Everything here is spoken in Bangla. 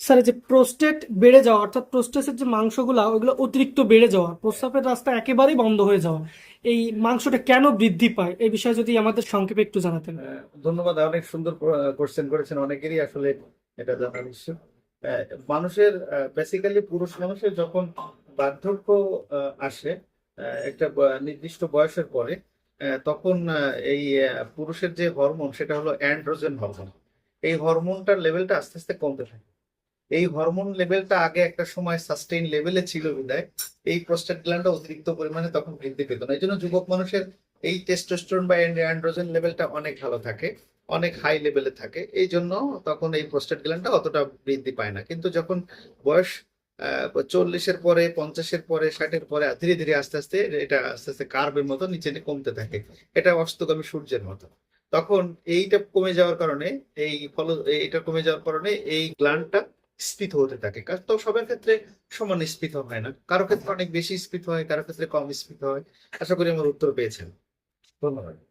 স্যার যে প্রোস্টেট বেড়ে যাওয়া অর্থাৎ প্রোস্টেটের যে মাংসগুলা ওইগুলো অতিরিক্ত বেড়ে যাওয়া প্রস্রাবের রাস্তা একেবারেই বন্ধ হয়ে যাওয়া এই মাংসটা কেন বৃদ্ধি পায়? এই বিষয়ে যদি আমাদের সংক্ষেপে একটু জানাতেন। ধন্যবাদ অনেক সুন্দর কোশ্চেন করেছেন অনেকেরই আসলে এটা ইস্যু আহ, মানুষের বেসিক্যালি পুরুষ মানুষের যখন বার্ধক্য আসে একটা নির্দিষ্ট বয়সের পরে তখন এই পুরুষের যে হরমোন সেটা হলো অ্যান্ড্রোজেন হরমোন এই হরমোনটার লেভেলটা আস্তে আস্তে কমতে থাকে। এই হরমোন লেভেলটা আগে একটা সময় সাস্টেইন লেভেলে ছিল বিদায় এই প্রস্টেট গ্ল্যান্ডটা অতিরিক্ত পরিমাণে তখন বৃদ্ধি পেত না। এই জন্য যুবক মানুষের এই টেস্টোস্টেরন বা অ্যান্ড্রোজেন লেভেলটা অনেক ভালো থাকে, অনেক হাই লেভেলে থাকে। এই জন্য তখন এই প্রস্টেট গ্ল্যান্ডটা অতটা বৃদ্ধি পায় না। কিন্তু যখন বয়স চল্লিশের পরে, পঞ্চাশের পরে, ষাটের পরে ধীরে ধীরে আস্তে আস্তে এটা আস্তে আস্তে কার্ভের মতো নিচে কমতে থাকে। এটা অস্তগামী সূর্যের মতো। তখন এইটা কমে যাওয়ার কারণে, এই ফল, এইটা কমে যাওয়ার কারণে এই গ্ল্যান্ডটা স্ফীত হতে থাকে। তো সবার ক্ষেত্রে সমান স্ফীত হয় না। কারও ক্ষেত্রে অনেক বেশি স্ফীত হয়, কারও ক্ষেত্রে কম স্ফীত হয়। আশা করি আমার উত্তর পেয়েছেন। ধন্যবাদ।